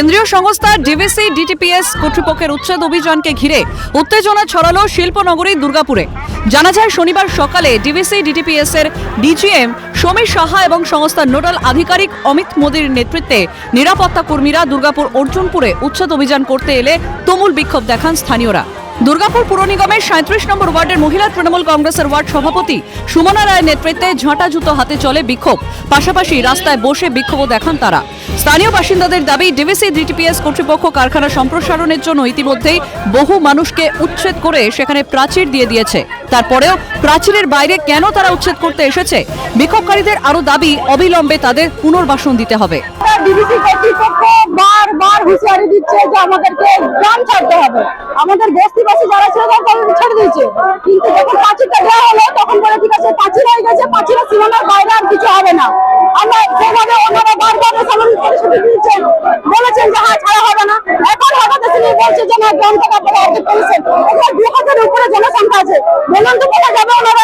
কেন্দ্রীয় সংস্থা ডিভিসি ডিটিপিএস কর্তৃপক্ষের উচ্ছেদ অভিযানকে ঘিরে উত্তেজনা ছড়ালো শিল্পনগরী দুর্গাপুরে। জানা যায়, শনিবার সকালে ডিভিসি ডিটিপিএস এর ডিজিএম সমীর সাহা এবং সংস্থার নোডাল আধিকারিক অমিত মোদীর নেতৃত্বে নিরাপত্তা কর্মীরা দুর্গাপুর অর্জুনপুরে উচ্ছেদ অভিযান করতে এলে তুমুল বিক্ষোভ দেখান স্থানীয়রা। দুর্গাপুর পুর নিগমের সাঁত্রিশ নম্বর ওয়ার্ডের মহিলা তৃণমূল কংগ্রেসের ওয়ার্ড সভাপতি সুমনা রায়ের নেতৃত্বে ঝাঁটা জুতো হাতে চলে বিক্ষোভ। পাশাপাশি রাস্তায় বসে বিক্ষোভও দেখান তারা। স্থানীয় বাসিন্দাদের দাবি, ডিভিসি ডিটিপিএস কর্তৃপক্ষ কারখানা সম্প্রসারণের জন্য ইতিমধ্যেই বহু মানুষকে উচ্ছেদ করে সেখানে প্রাচীর দিয়ে দিয়েছে। তারপরেও প্রাচীরের বাইরে কেন তারা উচ্ছেদ করতে এসেছে? বিক্ষোভকারীদের আরও দাবি, অবিলম্বে তাদের পুনর্বাসন দিতে হবে। ডিবিসি কর্তৃপক্ষ বারবার হুঁশিয়ারি দিচ্ছে যে আমাদেরকে গ্রাম ছাড়তে হবে। আমাদের বস্তিবাসী যারা ছিল তারা ছেড়ে দিয়েছে। কিন্তু যখন পাঁচিরটা দেওয়া হলো, তখন বলে ঠিক আছে, পাঁচির হয়ে গেছে, পাঁচিরের সীমানার বাইরে আর কিছু হবে না। আমরা সেভাবে ওনারা বারবার দিয়েছেন। বলেছেন যে হ্যাঁ ছাড়া হবে না। এখন হঠাৎ বলছে যে, না গ্রাম থেকে আপনারা অর্ধেক করেছেন উপরে জনসংখ্যা আছে। বলুন তো, কোথায় যাবে ওনারা?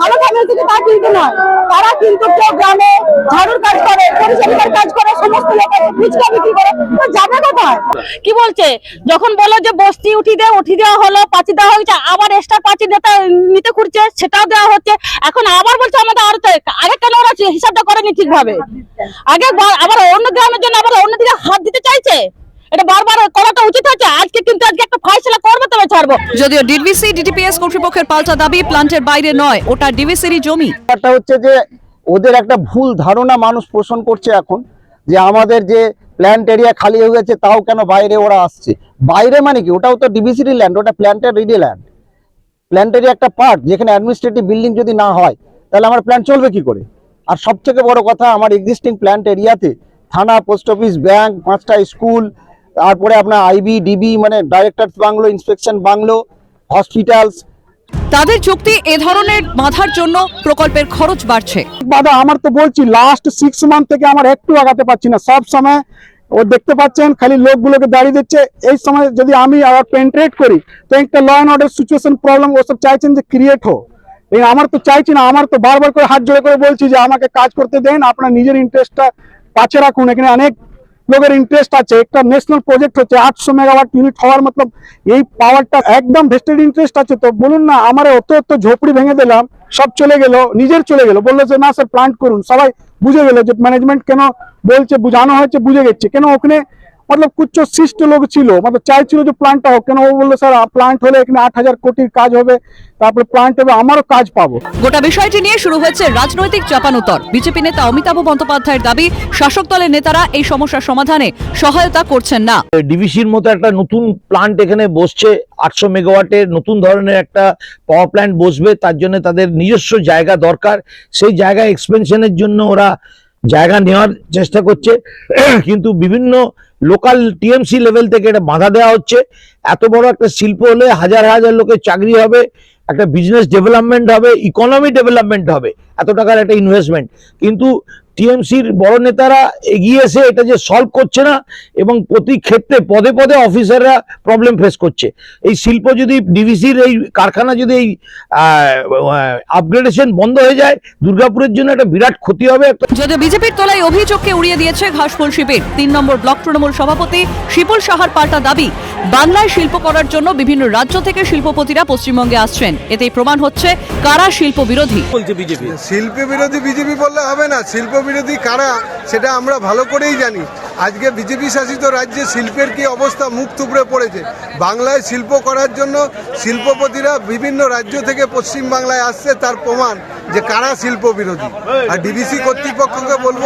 ভালো তা কিন্তু নয়। তারা কিন্তু কেউ গ্রামে ঝাড়ুর কাজ করে, পরিচালিকার কাজ করে, সমস্ত ফুচকা বিক্রি করে। যাবে কোথায়? কি বলছে? যখন বলো যে বস্তি উঠি উঠি দেওয়া হলো, পাঁচি দেওয়া হয়েছে, আবার এক্সট্রা পাঁচি দিতে, নিতে খুঁজছে, সেটাও দেওয়া হচ্ছে। এখন আবার বলছে আমাদের আরও আগে কেন ওরা হিসাবটা করেনি ঠিকভাবে? আগে আবার অন্য গ্রামের জন্য আবার অন্যদিকে হাত দিতে চাইছে? এটা বারবার করাটা উচিত হচ্ছে আজকে কিন্তু আজকে একটা ফয়সলা ছাড়বো যদিও ডিভিসি, ডিটিপিএস কর্তৃপক্ষের পাল্টা দাবি প্লান্টের বাইরে নয়, ওটা ডিভিসিরই জমি। ব্যাপারটা হচ্ছে যে ওদের একটা ভুল ধারণা মানুষ পোষণ করছে এখন, যে আমাদের যে প্ল্যান্ট এরিয়া খালি হয়ে গেছে, তাও কেন বাইরে ওরা আসছে? বাইরে মানে কি? ওটাও তো ডিবিসিরি ল্যান্ড ওটা প্ল্যান্টের রেডি ল্যান্ড প্ল্যান্টেরই একটা পার্ট যেখানে অ্যাডমিনিস্ট্রেটিভ বিল্ডিং যদি না হয়, তাহলে আমার প্ল্যান চলবে কি করে? আর সবথেকে বড় কথা, আমার এক্সিস্টিং প্ল্যান্ট এরিয়াতে থানা পোস্ট অফিস ব্যাংক পাঁচটা স্কুল তারপরে আপনার আইবি ডিবি মানে director bungalow inspection bungalow hospitals তাদের চুক্তি এ ধরনের বাধার জন্য প্রকল্পের খরচ বাড়ছে। বাধা আমার তো বলছি লাস্ট সিক্স মান্থ থেকে আমার একটু আগাতে পারছি না। সব সময় ও দেখতে পাচ্ছেন খালি লোকগুলোকে দাঁড়িয়ে দিচ্ছে। এই সময় যদি আমি আবার পেন্ট্রেট করি তো একটা law and order situation problem ওসব চাইছেন যে ক্রিয়েট হোক। এই আমার তো চাইছি না আমার তো বারবার করে হাত জোড়ে করে বলছি যে আমাকে কাজ করতে দেন আপনার নিজের ইন্টারেস্টটা পাশে রাখুন। এখানে অনেক লোকের ইন্টারেস্ট আছে। একটা ন্যাশনাল প্রজেক্ট হচ্ছে, আটশো মেগাওয়াট ইউনিট হওয়ার মতলব এই পাওয়ারটা একদম ভেস্টেড ইন্টারেস্ট আছে। তো বলুন না, আমার অত অত ঝোপড়ি ভেঙে দিলাম, সব চলে গেল, নিজের চলে গেল। বলল যে, না স্যার প্লান্ট করুন। সবাই বুঝে গেল যে ম্যানেজমেন্ট কেন বলছে, বুঝানো হয়েছে, বুঝে গেছে। কেন ওখানে মতলব কুচ্ছ শিষ্ট লোক ছিল মানে চাইছিল যে প্লান্টটা হোক কেন ও বলল স্যার প্লান্ট হলে এখানে আট হাজার কোটির কাজ হবে তারপরে প্লান্ট হবে আমারও কাজ পাবো গোটা বিষয়টি নিয়ে শুরু হয়েছে রাজনৈতিক চাপানুতর বিজেপি নেতা অমিতাভ বন্দ্যোপাধ্যায়ের দাবি শাসক দলের নেতারা এই সমস্যার সমাধানে সহায়তা করছেন না। ডিভিসির মতো একটা নতুন প্লান্ট এখানে বসছে আটশো মেগাওয়াটের নতুন ধরনের একটা পাওয়ার প্ল্যান্ট বসবে তার জন্য তাদের নিজস্ব জায়গা দরকার। সেই জায়গা এক্সপেনশনের জন্য ওরা জায়গা নেওয়ার চেষ্টা করছে। কিন্তু বিভিন্ন লোকাল টিএমসি লেভেল থেকে এটা বাধা দেওয়া হচ্ছে। এত বড় একটা শিল্প হলে হাজার হাজার লোকের চাকরি হবে, একটা বিজনেস ডেভেলপমেন্ট হবে ইকোনমি ডেভেলপমেন্ট হবে, এত টাকার একটা ইনভেস্টমেন্ট কিন্তু টিএমসির বড় নেতারা এগিয়ে এসে এটা যে সলভ করছে না এবং প্রতি ক্ষেত্রে পদে পদে অফিসাররা প্রবলেম ফেস করছে। এই শিল্প যদি ডিভিসির এই কারখানা যদি এই আপগ্রেডেশন বন্ধ হয়ে যায় দুর্গাপুরের জন্য একটা বিরাট ক্ষতি হবে। যদিও বিজেপির তোলায় অভিযোগকে উড়িয়ে দিয়েছে ঘাসফুল শিবির। তিন নম্বর ব্লক তৃণমূল সভাপতি শিপুল সাহার পাল্টা দাবি বাংলায় শিল্প করার জন্য বিভিন্ন রাজ্য থেকে শিল্পপতিরা পশ্চিমবঙ্গে আসছেন। এতেই প্রমাণ হচ্ছে কারা শিল্প বিরোধী শিল্প বিরোধী বিজেপি বললে হবে না। শিল্প বিরোধী কারা, সেটা আমরা ভালো করেই জানি। আজকে বিজেপি শাসিত রাজ্যে শিল্পের কি অবস্থা, মুখ থুবড়ে পড়েছে। বাংলায় শিল্প করার জন্য শিল্পপতিরা বিভিন্ন রাজ্য থেকে পশ্চিম বাংলায় আসছে, তার প্রমাণ। যে কারা শিল্প বিরোধী আর ডিবিসি কর্তৃপক্ষকে বলব,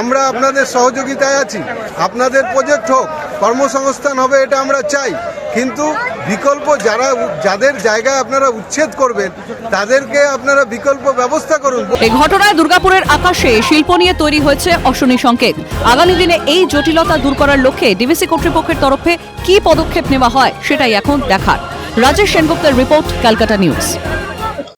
আমরা আপনাদের সহযোগিতায় আছি। আপনাদের প্রজেক্ট হোক, কর্মসংস্থান হবে, এটা আমরা চাই। কিন্তু বিকল্প যারা যাদের জায়গায় আপনারা উচ্ছেদ করবেন, তাদেরকে আপনারা বিকল্প ব্যবস্থা করুন। এই ঘটনায় দুর্গাপুরের আকাশে শিল্প নিয়ে তৈরি হয়েছে অশনি সংকেত। আগামী দিনে এই জটিলতা দূর করার লক্ষ্যে ডিভিসি কর্তৃপক্ষের তরফে কি পদক্ষেপ নেওয়া হয়, সেটাই এখন দেখার। রাজেশ সেনগুপ্তের রিপোর্ট, ক্যালকাটা নিউজ।